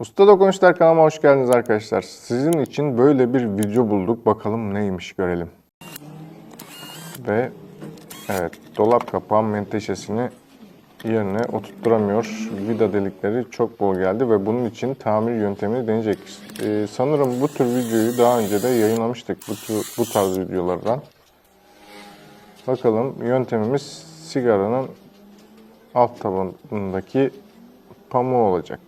Usta Dokunuşlar kanalıma hoş geldiniz arkadaşlar. Sizin için böyle bir video bulduk. Bakalım neymiş görelim. Ve evet dolap kapağı menteşesini yerine oturtturamıyor. Vida delikleri çok bol geldi ve bunun için tamir yöntemini deneyecek. Ee, sanırım bu tür videoyu daha önce de yayınlamıştık bu, tür, bu tarz videolardan. Bakalım yöntemimiz sigaranın alt tabanındaki pamuğu olacak.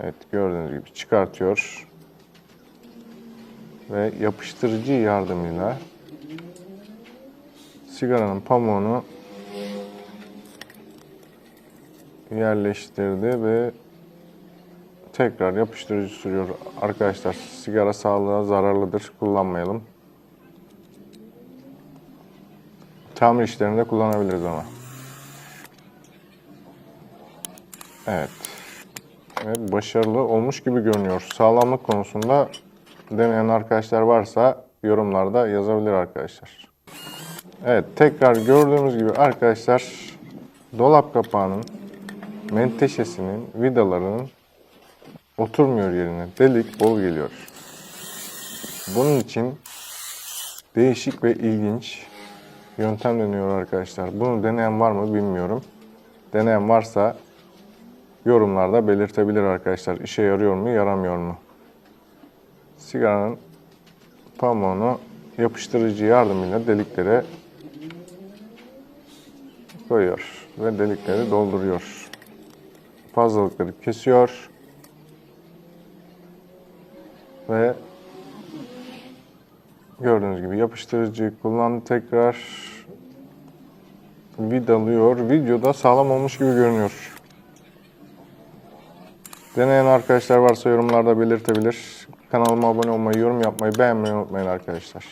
Evet gördüğünüz gibi çıkartıyor. Ve yapıştırıcı yardımıyla sigaranın pamuğunu yerleştirdi ve tekrar yapıştırıcı sürüyor. Arkadaşlar sigara sağlığa zararlıdır. Kullanmayalım. Tamir işlerinde kullanabiliriz ama. Evet. Evet, başarılı olmuş gibi görünüyor. Sağlamlık konusunda deneyen arkadaşlar varsa yorumlarda yazabilir arkadaşlar. Evet, tekrar gördüğümüz gibi arkadaşlar dolap kapağının menteşesinin vidalarının oturmuyor yerine. Delik bol geliyor. Bunun için değişik ve ilginç yöntem deniyor arkadaşlar. Bunu deneyen var mı bilmiyorum. Deneyen varsa yorumlarda belirtebilir arkadaşlar. İşe yarıyor mu, yaramıyor mu? Sigaranın pamuğunu yapıştırıcı yardımıyla deliklere koyuyor ve delikleri dolduruyor. Fazlalıkları kesiyor ve gördüğünüz gibi yapıştırıcıyı kullandı tekrar vidalıyor. Videoda sağlam olmuş gibi görünüyor. Deneyen arkadaşlar varsa yorumlarda belirtebilir. Kanalıma abone olmayı, yorum yapmayı, beğenmeyi unutmayın arkadaşlar.